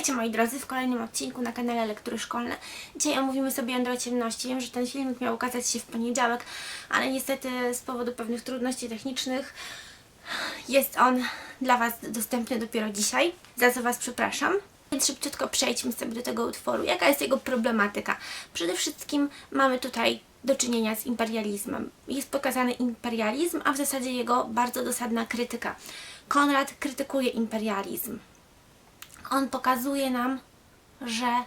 Witajcie moi drodzy w kolejnym odcinku na kanale Lektury Szkolne. Dzisiaj omówimy sobie Jądro Ciemności. Wiem, że ten filmik miał ukazać się w poniedziałek, ale niestety z powodu pewnych trudności technicznych jest on dla Was dostępny dopiero dzisiaj, za co Was przepraszam. Więc szybciutko przejdźmy sobie do tego utworu. Jaka jest jego problematyka? Przede wszystkim mamy tutaj do czynienia z imperializmem. Jest pokazany imperializm, a w zasadzie jego bardzo dosadna krytyka. Konrad krytykuje imperializm on pokazuje nam, że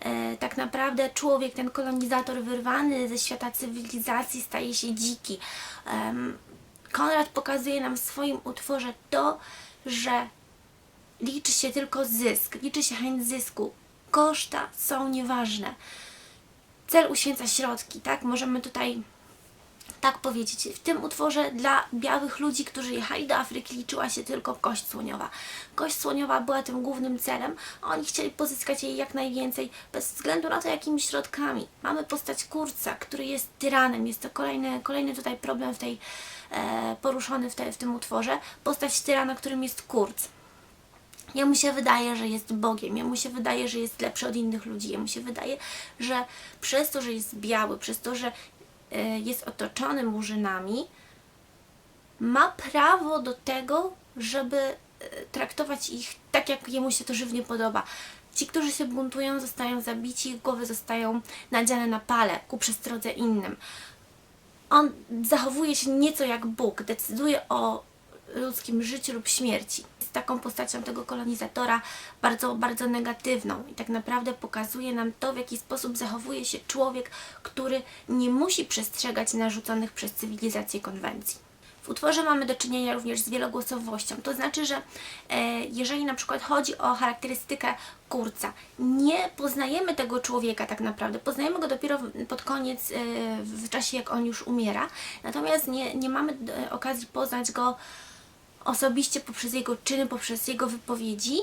e, tak naprawdę człowiek, ten kolonizator wyrwany ze świata cywilizacji staje się dziki. Konrad pokazuje nam w swoim utworze to, że liczy się tylko zysk, liczy się chęć zysku. Koszta są nieważne. Cel uświęca środki, tak? Możemy tutaj tak powiedzieć. W tym utworze dla białych ludzi, którzy jechali do Afryki, liczyła się tylko kość słoniowa. Kość słoniowa była tym głównym celem, a oni chcieli pozyskać jej jak najwięcej, bez względu na to, jakimi środkami. Mamy postać Kurca, który jest tyranem. Jest to kolejny, kolejny tutaj problem w tej, e, poruszony w, te, w tym utworze. Postać tyrana, którym jest Kurc. Jemu się wydaje, że jest Bogiem, jemu się wydaje, że jest lepszy od innych ludzi, jemu się wydaje, że przez to, że jest biały, przez to, że jest otoczony murzynami, ma prawo do tego, żeby e, traktować ich tak, jak jemu się to żywnie podoba. Ci, którzy się buntują, zostają zabici, ich głowy zostają nadziane na pale ku przestrodze innym. On zachowuje się nieco jak Bóg, decyduje o ludzkim życiu lub śmierci. Jest taką postacią tego kolonizatora bardzo, bardzo negatywną i tak naprawdę pokazuje nam to, w jaki sposób zachowuje się człowiek, który nie musi przestrzegać narzuconych przez cywilizację konwencji. W utworze mamy do czynienia również z wielogłosowością. To znaczy, że e, jeżeli na przykład chodzi o charakterystykę kurca, nie poznajemy tego człowieka tak naprawdę, poznajemy go dopiero pod koniec, e, w czasie jak on już umiera, natomiast nie, nie mamy e, okazji poznać go osobiście poprzez jego czyny, poprzez jego wypowiedzi.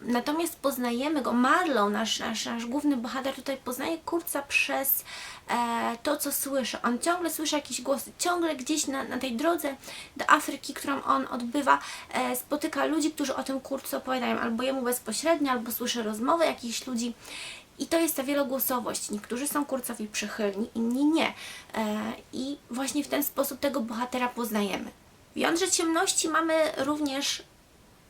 Natomiast poznajemy go, Marlow, nasz, nasz, nasz główny bohater tutaj poznaje Kurca przez e, to, co słyszy. On ciągle słyszy jakieś głosy, ciągle gdzieś na, na tej drodze do Afryki, którą on odbywa, e, spotyka ludzi, którzy o tym Kurcu opowiadają, albo jemu bezpośrednio, albo słyszy rozmowy jakichś ludzi. I to jest ta wielogłosowość. Niektórzy są Kurcowi przychylni, inni nie. E, I właśnie w ten sposób tego bohatera poznajemy. W Jądrze Ciemności mamy również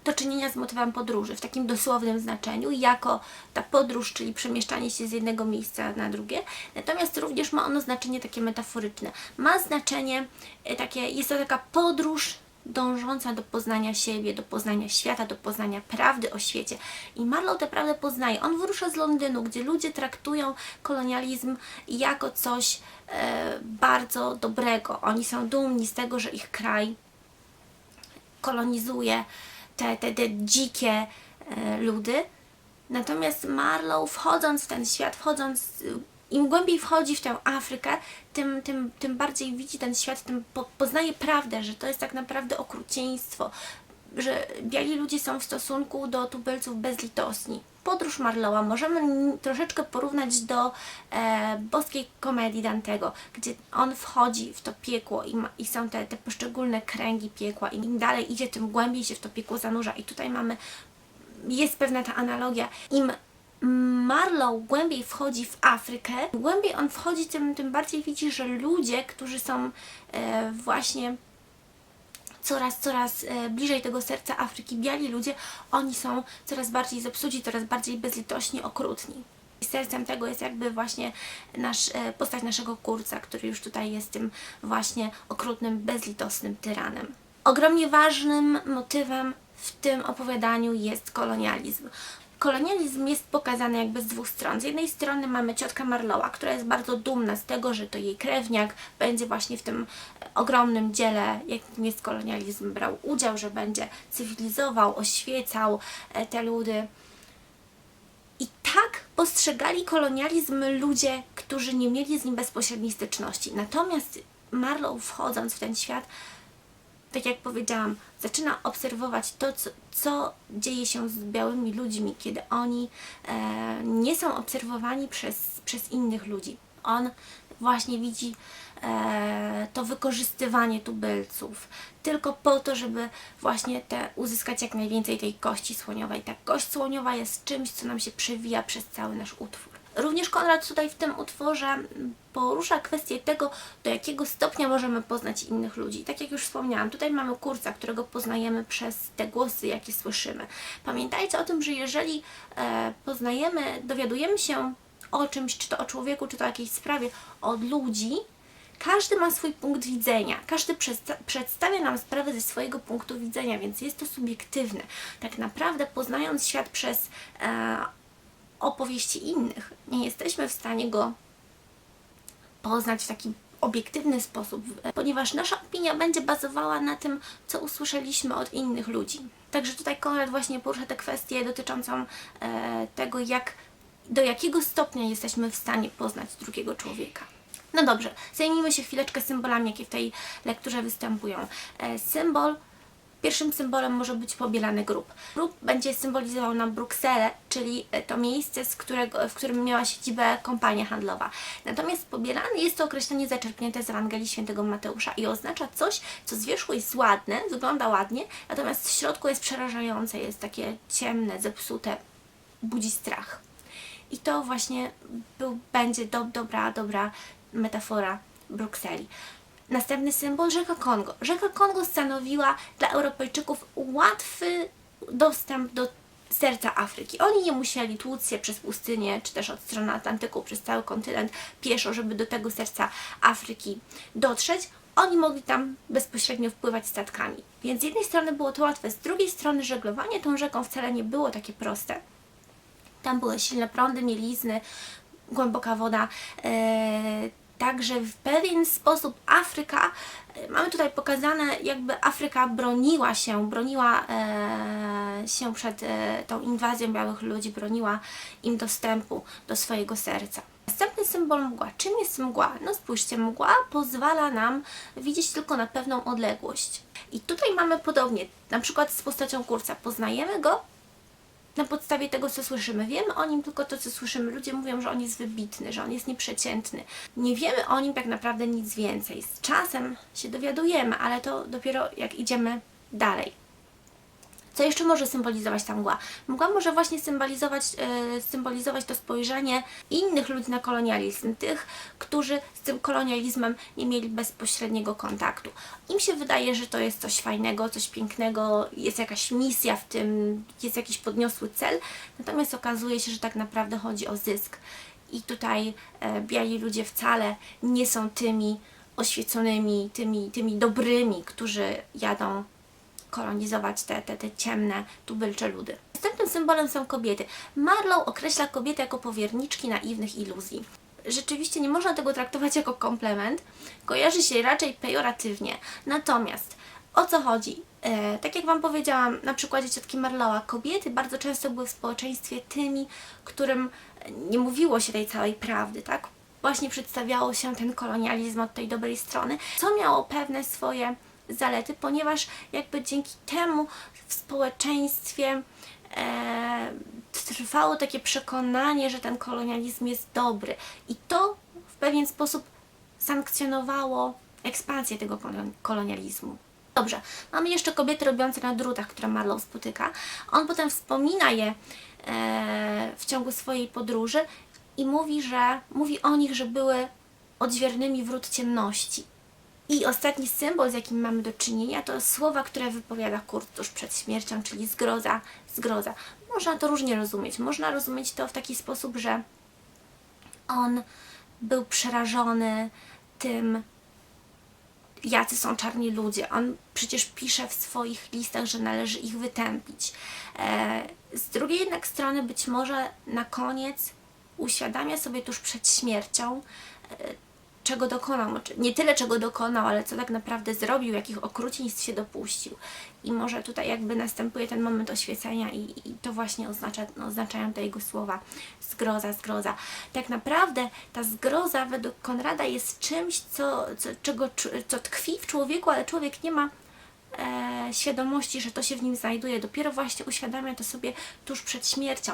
do czynienia z motywem podróży w takim dosłownym znaczeniu, jako ta podróż, czyli przemieszczanie się z jednego miejsca na drugie. Natomiast również ma ono znaczenie takie metaforyczne. Ma znaczenie e, takie, jest to taka podróż dążąca do poznania siebie, do poznania świata, do poznania prawdy o świecie. I Marlow tę prawdę poznaje. On wyrusza z Londynu, gdzie ludzie traktują kolonializm jako coś e, bardzo dobrego. Oni są dumni z tego, że ich kraj kolonizuje te, te, te dzikie e, ludy. Natomiast Marlow, wchodząc w ten świat, wchodząc, y, im głębiej wchodzi w tę Afrykę, tym, tym, tym bardziej widzi ten świat, tym po, poznaje prawdę, że to jest tak naprawdę okrucieństwo, że biali ludzie są w stosunku do tubylców bezlitosni. Podróż Marlowa możemy troszeczkę porównać do e, boskiej komedii Dantego, gdzie on wchodzi w to piekło i, ma, i są te, te poszczególne kręgi piekła i im dalej idzie, tym głębiej się w to piekło zanurza i tutaj mamy jest pewna ta analogia. Im Marlow głębiej wchodzi w Afrykę, głębiej on wchodzi, tym, tym bardziej widzi, że ludzie, którzy są e, właśnie coraz, coraz e, bliżej tego serca Afryki, biali ludzie, oni są coraz bardziej zepsuci, coraz bardziej bezlitośni, okrutni. I sercem tego jest jakby właśnie nasz, e, postać naszego kurca, który już tutaj jest tym właśnie okrutnym, bezlitosnym tyranem. Ogromnie ważnym motywem w tym opowiadaniu jest kolonializm. Kolonializm jest pokazany jakby z dwóch stron. Z jednej strony mamy ciotkę Marlowa, która jest bardzo dumna z tego, że to jej krewniak będzie właśnie w tym e, ogromnym dziele, jakim jest kolonializm, brał udział, że będzie cywilizował, oświecał e, te ludy. I tak postrzegali kolonializm ludzie, którzy nie mieli z nim bezpośredniej styczności. Natomiast Marlow wchodząc w ten świat, tak jak powiedziałam, zaczyna obserwować to, co, co dzieje się z białymi ludźmi, kiedy oni e, nie są obserwowani przez, przez innych ludzi. On właśnie widzi e, to wykorzystywanie tubylców, tylko po to, żeby właśnie te, uzyskać jak najwięcej tej kości słoniowej. Ta kość słoniowa jest czymś, co nam się przewija przez cały nasz utwór. Również Konrad tutaj w tym utworze porusza kwestię tego, do jakiego stopnia możemy poznać innych ludzi. Tak jak już wspomniałam, tutaj mamy kurca, którego poznajemy przez te głosy, jakie słyszymy. Pamiętajcie o tym, że jeżeli e, poznajemy, dowiadujemy się o czymś, czy to o człowieku, czy to o jakiejś sprawie, od ludzi, każdy ma swój punkt widzenia, każdy przedsta- przedstawia nam sprawę ze swojego punktu widzenia, więc jest to subiektywne. Tak naprawdę poznając świat przez e, opowieści innych, nie jesteśmy w stanie go poznać w taki obiektywny sposób, ponieważ nasza opinia będzie bazowała na tym, co usłyszeliśmy od innych ludzi. Także tutaj Konrad właśnie porusza tę kwestię dotyczącą e, tego, jak, do jakiego stopnia jesteśmy w stanie poznać drugiego człowieka. No dobrze, zajmijmy się chwileczkę symbolami, jakie w tej lekturze występują. E, symbol Pierwszym symbolem może być pobielany grób. Grób będzie symbolizował nam Brukselę, czyli e, to miejsce, z którego, w którym miała siedzibę kompania handlowa. Natomiast pobielany jest to określenie zaczerpnięte z Ewangelii Świętego Mateusza i oznacza coś, co z wierzchu jest ładne, wygląda ładnie, natomiast w środku jest przerażające, jest takie ciemne, zepsute, budzi strach. I to właśnie był, będzie do, dobra, dobra metafora Brukseli. Następny symbol rzeka Kongo. Rzeka Kongo stanowiła dla Europejczyków łatwy dostęp do serca Afryki. Oni nie musieli tłuc się przez pustynię, czy też od strony Atlantyku, przez cały kontynent pieszo, żeby do tego serca Afryki dotrzeć. Oni mogli tam bezpośrednio wpływać statkami. Więc z jednej strony było to łatwe, z drugiej strony żeglowanie tą rzeką wcale nie było takie proste. Tam były silne prądy, mielizny, głęboka woda. Eee, Także w pewien sposób Afryka, e, mamy tutaj pokazane, jakby Afryka broniła się, broniła e, się przed e, tą inwazją białych ludzi, broniła im dostępu do swojego serca. Następny symbol mgła. Czym jest mgła? No spójrzcie, mgła pozwala nam widzieć tylko na pewną odległość. I tutaj mamy podobnie, na przykład z postacią kurca. Poznajemy go na podstawie tego, co słyszymy. Wiemy o nim tylko to, co słyszymy. Ludzie mówią, że on jest wybitny, że on jest nieprzeciętny. Nie wiemy o nim tak naprawdę nic więcej. Z czasem się dowiadujemy, ale to dopiero jak idziemy dalej. Co jeszcze może symbolizować ta mgła? Mgła może właśnie symbolizować, e, symbolizować to spojrzenie innych ludzi na kolonializm, tych, którzy z tym kolonializmem nie mieli bezpośredniego kontaktu. Im się wydaje, że to jest coś fajnego, coś pięknego, jest jakaś misja w tym, jest jakiś podniosły cel, natomiast okazuje się, że tak naprawdę chodzi o zysk. I tutaj e, biali ludzie wcale nie są tymi oświeconymi, tymi, tymi dobrymi, którzy jadą kolonizować te, te, te ciemne, tubylcze ludy. Następnym symbolem są kobiety. Marlow określa kobiety jako powierniczki naiwnych iluzji. Rzeczywiście nie można tego traktować jako komplement, kojarzy się raczej pejoratywnie. Natomiast o co chodzi? E, tak jak Wam powiedziałam na przykładzie ciotki Marlowa, kobiety bardzo często były w społeczeństwie tymi, którym nie mówiło się tej całej prawdy, tak? Właśnie przedstawiało się ten kolonializm od tej dobrej strony, co miało pewne swoje zalety, ponieważ jakby dzięki temu w społeczeństwie e, trwało takie przekonanie, że ten kolonializm jest dobry i to w pewien sposób sankcjonowało ekspansję tego kolon- kolonializmu. Dobrze, mamy jeszcze kobiety robiące na drutach, które Marlow spotyka. On potem wspomina je e, w ciągu swojej podróży i mówi, że mówi o nich, że były odźwiernymi wrót ciemności. I ostatni symbol, z jakim mamy do czynienia, to słowa, które wypowiada Kurt tuż przed śmiercią, czyli zgroza, zgroza. Można to różnie rozumieć. Można rozumieć to w taki sposób, że on był przerażony tym, jacy są czarni ludzie. On przecież pisze w swoich listach, że należy ich wytępić. E, z drugiej jednak strony, być może na koniec uświadamia sobie tuż przed śmiercią, e, czego dokonał. Znaczy, Nie tyle, czego dokonał, ale co tak naprawdę zrobił, jakich okrucieństw się dopuścił. I może tutaj jakby następuje ten moment oświecenia i, i to właśnie oznacza, no, oznaczają te jego słowa zgroza, zgroza. Tak naprawdę ta zgroza według Konrada jest czymś, co, co, czego, co tkwi w człowieku, ale człowiek nie ma e, świadomości, że to się w nim znajduje. Dopiero właśnie uświadamia to sobie tuż przed śmiercią.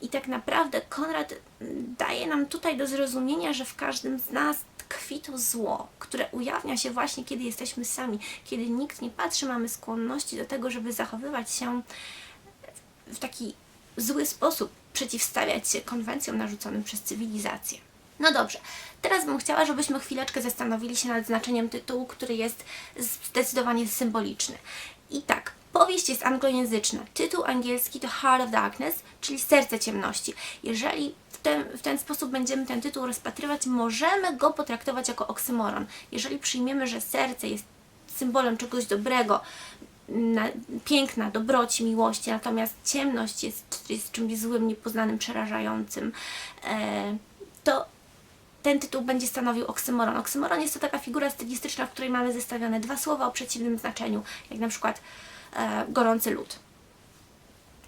I tak naprawdę Konrad mm, daje nam tutaj do zrozumienia, że w każdym z nas tkwi to zło, które ujawnia się właśnie, kiedy jesteśmy sami. Kiedy nikt nie patrzy, mamy skłonności do tego, żeby zachowywać się w taki zły sposób, przeciwstawiać się konwencjom narzuconym przez cywilizację. No dobrze, teraz bym chciała, żebyśmy chwileczkę zastanowili się nad znaczeniem tytułu, który jest zdecydowanie symboliczny. I tak, powieść jest anglojęzyczna. Tytuł angielski to Heart of Darkness, czyli Serce Ciemności. Jeżeli ten, w ten sposób będziemy ten tytuł rozpatrywać, możemy go potraktować jako oksymoron. Jeżeli przyjmiemy, że serce jest symbolem czegoś dobrego, na, piękna, dobroci, miłości, natomiast ciemność jest, jest czymś złym, niepoznanym, przerażającym, e, to ten tytuł będzie stanowił oksymoron. Oksymoron jest to taka figura stylistyczna, w której mamy zestawione dwa słowa o przeciwnym znaczeniu, jak na przykład e, gorący lód.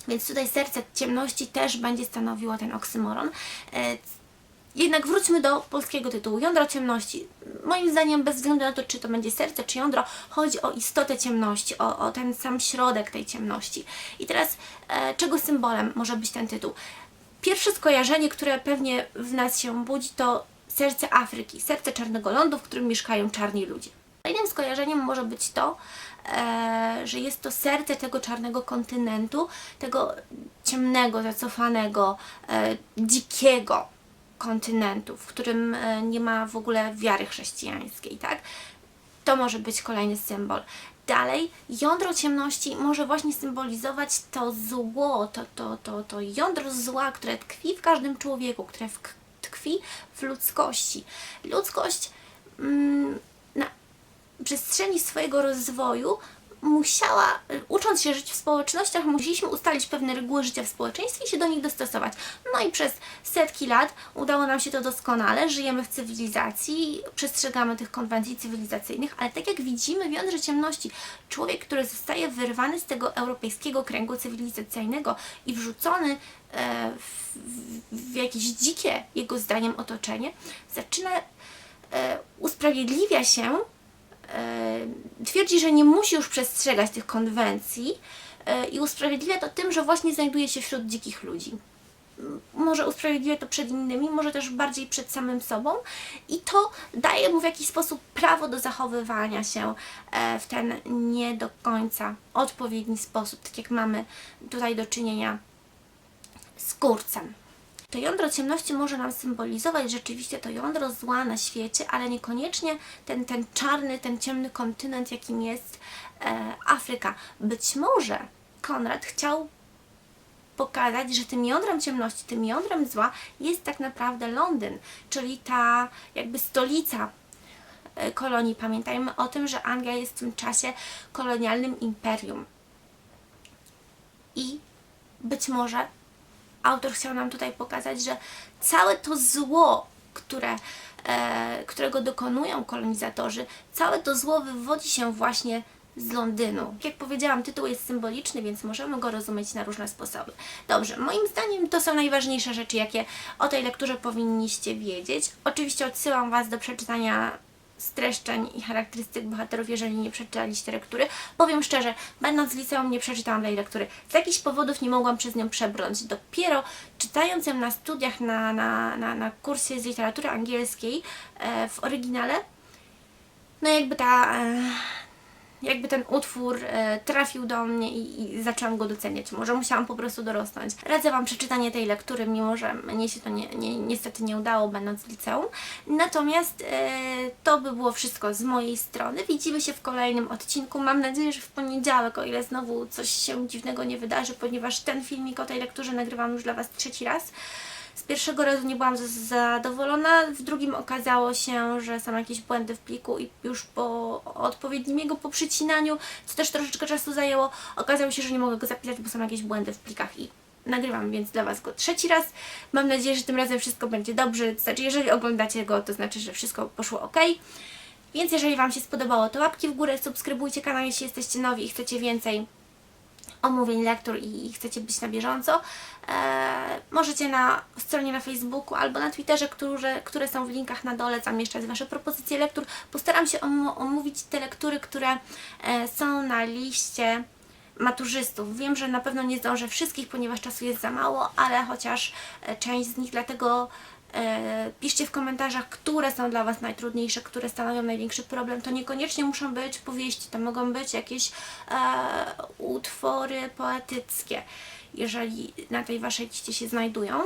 Więc tutaj serce ciemności też będzie stanowiło ten oksymoron. E, jednak wróćmy do polskiego tytułu. Jądro ciemności. Moim zdaniem, bez względu na to, czy to będzie serce, czy jądro, chodzi o istotę ciemności, o, o ten sam środek tej ciemności. I teraz, e, czego symbolem może być ten tytuł? Pierwsze skojarzenie, które pewnie w nas się budzi, to serce Afryki, serce czarnego lądu, w którym mieszkają czarni ludzie. Kolejnym skojarzeniem może być to, e, że jest to serce tego czarnego kontynentu, tego ciemnego, zacofanego, e, dzikiego kontynentu, w którym e, nie ma w ogóle wiary chrześcijańskiej, tak? To może być kolejny symbol. Dalej, jądro ciemności może właśnie symbolizować to zło, to, to, to, to jądro zła, które tkwi w każdym człowieku, które tkwi w ludzkości. Ludzkość mm, przestrzeni swojego rozwoju musiała, ucząc się żyć w społecznościach, musieliśmy ustalić pewne reguły życia w społeczeństwie i się do nich dostosować. No i przez setki lat udało nam się to doskonale, żyjemy w cywilizacji, przestrzegamy tych konwencji cywilizacyjnych, ale tak jak widzimy w jądrze ciemności, człowiek, który zostaje wyrwany z tego europejskiego kręgu cywilizacyjnego i wrzucony e, w, w, jakieś dzikie, jego zdaniem, otoczenie, zaczyna e, usprawiedliwia się twierdzi, że nie musi już przestrzegać tych konwencji e, i usprawiedliwia to tym, że właśnie znajduje się wśród dzikich ludzi. Może usprawiedliwia to przed innymi, może też bardziej przed samym sobą i to daje mu w jakiś sposób prawo do zachowywania się e, w ten nie do końca odpowiedni sposób, tak jak mamy tutaj do czynienia z kurcem. To jądro ciemności może nam symbolizować rzeczywiście to jądro zła na świecie, ale niekoniecznie ten, ten czarny, ten ciemny kontynent, jakim jest e, Afryka. Być może Konrad chciał pokazać, że tym jądrem ciemności, tym jądrem zła jest tak naprawdę Londyn, czyli ta jakby stolica e, kolonii. Pamiętajmy o tym, że Anglia jest w tym czasie kolonialnym imperium. I być może autor chciał nam tutaj pokazać, że całe to zło, które, e, którego dokonują kolonizatorzy, całe to zło wywodzi się właśnie z Londynu. Jak powiedziałam, tytuł jest symboliczny, więc możemy go rozumieć na różne sposoby. Dobrze, moim zdaniem to są najważniejsze rzeczy, jakie o tej lekturze powinniście wiedzieć. Oczywiście odsyłam Was do przeczytania streszczeń i charakterystyk bohaterów, jeżeli nie przeczytaliście lektury. Powiem szczerze, będąc w liceum nie przeczytałam tej lektury. Z jakichś powodów nie mogłam przez nią przebrnąć. Dopiero czytając ją na studiach, na, na, na, na kursie z literatury angielskiej e, w oryginale, no jakby ta... E, jakby ten utwór e, trafił do mnie i, i zaczęłam go doceniać. Może musiałam po prostu dorosnąć. Radzę Wam przeczytanie tej lektury, mimo że mnie się to nie, nie, niestety nie udało, będąc w liceum. Natomiast e, to by było wszystko z mojej strony. Widzimy się w kolejnym odcinku. Mam nadzieję, że w poniedziałek, o ile znowu coś się dziwnego nie wydarzy, ponieważ ten filmik o tej lekturze nagrywam już dla Was trzeci raz. Z pierwszego razu nie byłam zadowolona, w drugim okazało się, że są jakieś błędy w pliku i już po odpowiednim jego poprzycinaniu, co też troszeczkę czasu zajęło, okazało się, że nie mogę go zapisać, bo są jakieś błędy w plikach i nagrywam więc dla Was go trzeci raz. Mam nadzieję, że tym razem wszystko będzie dobrze, to znaczy jeżeli oglądacie go, to znaczy, że wszystko poszło ok. Więc jeżeli Wam się spodobało, to łapki w górę, subskrybujcie kanał, jeśli jesteście nowi i chcecie więcej omówień lektur i chcecie być na bieżąco, e, możecie na stronie na Facebooku albo na Twitterze, które, które są w linkach na dole, zamieszczać Wasze propozycje lektur. Postaram się om- omówić te lektury, które e, są na liście maturzystów. Wiem, że na pewno nie zdążę wszystkich, ponieważ czasu jest za mało, ale chociaż e, część z nich, dlatego piszcie w komentarzach, które są dla Was najtrudniejsze, które stanowią największy problem. To niekoniecznie muszą być powieści, to mogą być jakieś e, utwory poetyckie, jeżeli na tej Waszej liście się znajdują.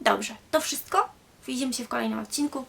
Dobrze, to wszystko. Widzimy się w kolejnym odcinku.